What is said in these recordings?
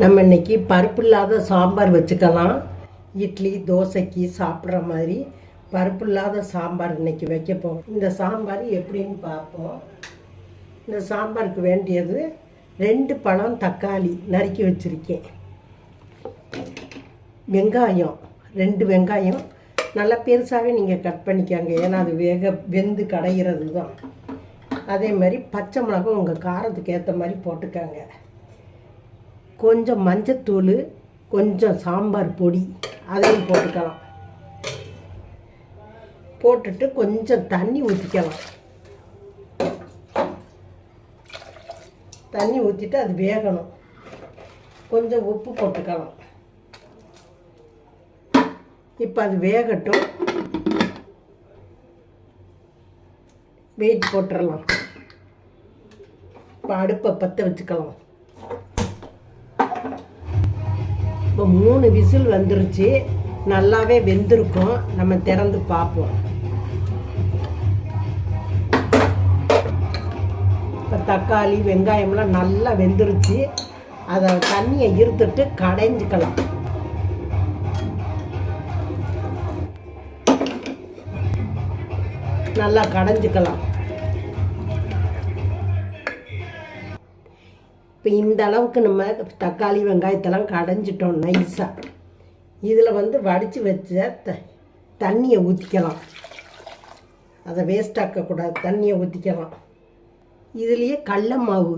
நம்ம இன்னைக்கு பருப்பு இல்லாத சாம்பார் வச்சுக்கலாம். இட்லி தோசைக்கு சாப்பிட்ற மாதிரி பருப்பு இல்லாத சாம்பார் இன்னைக்கு வைக்க போகிறோம் இந்த சாம்பார் எப்படின்னு பார்ப்போம். இந்த சாம்பாருக்கு வேண்டியது ரெண்டு பழம் தக்காளி நறுக்கி வச்சுருக்கேன். வெங்காயம் ரெண்டு வெங்காயம். நல்லா பெருசாகவே நீங்கள் கட் பண்ணிக்கோங்க. ஏன்னா அது வேக வெந்து கடைகிறது தான் அதே மாதிரி பச்சை மிளகும் உங்கள் காரத்துக்கு ஏற்ற மாதிரி போட்டுக்கோங்க. கொஞ்சம் மஞ்சத்தூள் கொஞ்சம் சாம்பார் பொடி அதையும் போட்டுக்கலாம். போட்டுட்டு கொஞ்சம் தண்ணி ஊற்றிக்கலாம் தண்ணி ஊற்றிட்டு அது வேகணும். கொஞ்சம் உப்பு போட்டுக்கலாம். இப்போ அது வேகட்டும். வெயிட் போட்டுடலாம் இப்போ அடுப்பை பற்ற வச்சுக்கலாம். இப்போ மூணு விசில் வந்துருச்சு. நல்லாவே வெந்திருக்கும். நம்ம திறந்து பார்ப்போம். இப்போ தக்காளி வெங்காயம்லாம் நல்லா வெந்துருச்சு. அதை தண்ணியை இருத்துட்டு கடைஞ்சிக்கலாம். நல்லா கடைஞ்சிக்கலாம். இப்போ இந்த அளவுக்கு நம்ம தக்காளி வெங்காயத்தெல்லாம் கடைஞ்சிட்டோம் நைஸாக இதில் வந்து வடித்து வச்ச த தண்ணியை ஊற்றிக்கலாம் அதை வேஸ்ட் ஆக்கக்கூடாது தண்ணியை ஊற்றிக்கலாம் இதுலேயே கடல மாவு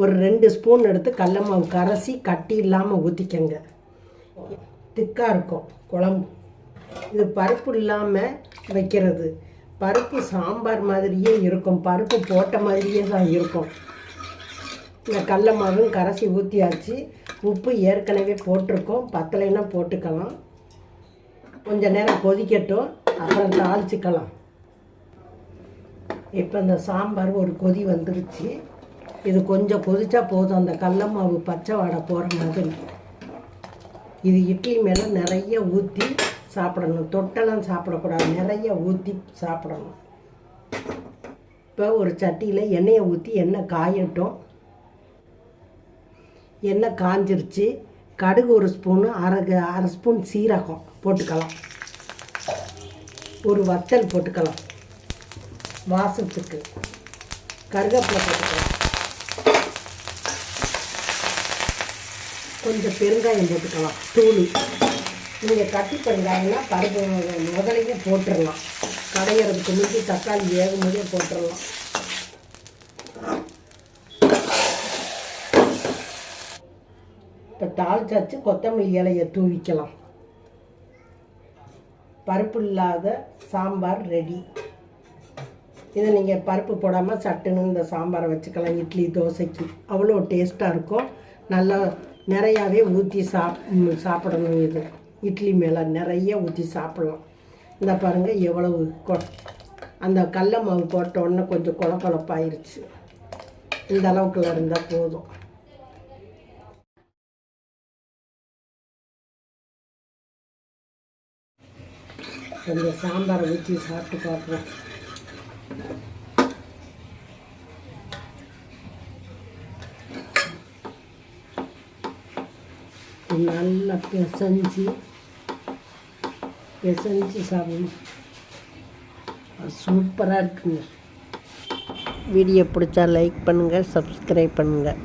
ஒரு ரெண்டு ஸ்பூன் எடுத்து கடல மாவு கரைசி கட்டி இல்லாமல் ஊற்றிக்கங்க திக்காக இருக்கும் குழம்பு. இது பருப்பு இல்லாமல் வைக்கிறது. பருப்பு சாம்பார் மாதிரியே இருக்கும் பருப்பு போட்ட மாதிரியே தான் இருக்கும். இந்த கடல மாவும் கரைசி ஊற்றியாச்சு உப்பு ஏற்கனவே போட்டிருக்கோம். பத்தலைன்னா போட்டுக்கலாம். கொஞ்சம் நேரம் கொதிக்கட்டும். அப்புறம் தாளிச்சுக்கலாம். இப்போ இந்த சாம்பார் ஒரு கொதி வந்துருச்சு. இது கொஞ்சம் கொதிச்சா போதும். அந்த கடல மாவு பச்சை வாடை போகிற மாதிரி. இது இட்லி மேலே நிறைய ஊற்றி சாப்பிடணும். தொட்டெல்லாம் சாப்பிடக்கூடாது. நிறைய ஊற்றி சாப்பிடணும். இப்போ ஒரு சட்டியில் எண்ணெயை ஊற்றி எண்ணெய் காயட்டும். எண்ணெய் காஞ்சிருச்சு. கடுகு ஒரு ஸ்பூனு அரை அரை ஸ்பூன் சீரகம் போட்டுக்கலாம். ஒரு வத்தல் போட்டுக்கலாம். வாசத்துக்கு. கருகப்பில் போட்டுக்கலாம். கொஞ்சம் பெருங்காயம் போட்டுக்கலாம். தூளி. நீங்கள் கட்டி பெருங்காயம்னா பருப்பு முதலையே போட்டுடலாம் கடையிறதுக்கு முந்தி தக்காளி வேகும் போதே போட்டுடலாம் இப்போ தாளிச்சாச்சு கொத்தமல்லி இலையை தூவிக்கலாம். பருப்பு இல்லாத சாம்பார் ரெடி இதை நீங்கள் பருப்பு போடாமல் சட்டுன்னு இந்த சாம்பாரை வச்சுக்கலாம். இட்லி தோசைக்கு. அவ்வளோ டேஸ்ட்டாக இருக்கும். நல்லா நிறையாவே ஊற்றி சாப் சாப்பிடணும் இது. இட்லி மேலே நிறைய ஊற்றி சாப்பிடலாம். இந்த பாருங்கள் எவ்வளவு கொ அந்த கடல மாவு போட்ட உடனே கொஞ்சம் கொல கொழப்பாயிருச்சு இந்த அளவுக்குள்ள இருந்தால் போதும். கொஞ்சம் சாம்பாரை ஊற்றி சாப்பிட்டு பார்ப்போம். நல்லா பிசைஞ்சு பிசைஞ்சு சாப்பிடணும். சூப்பராக இருக்குங்க. வீடியோ பிடிச்சா லைக் பண்ணுங்கள் சப்ஸ்கிரைப் பண்ணுங்கள்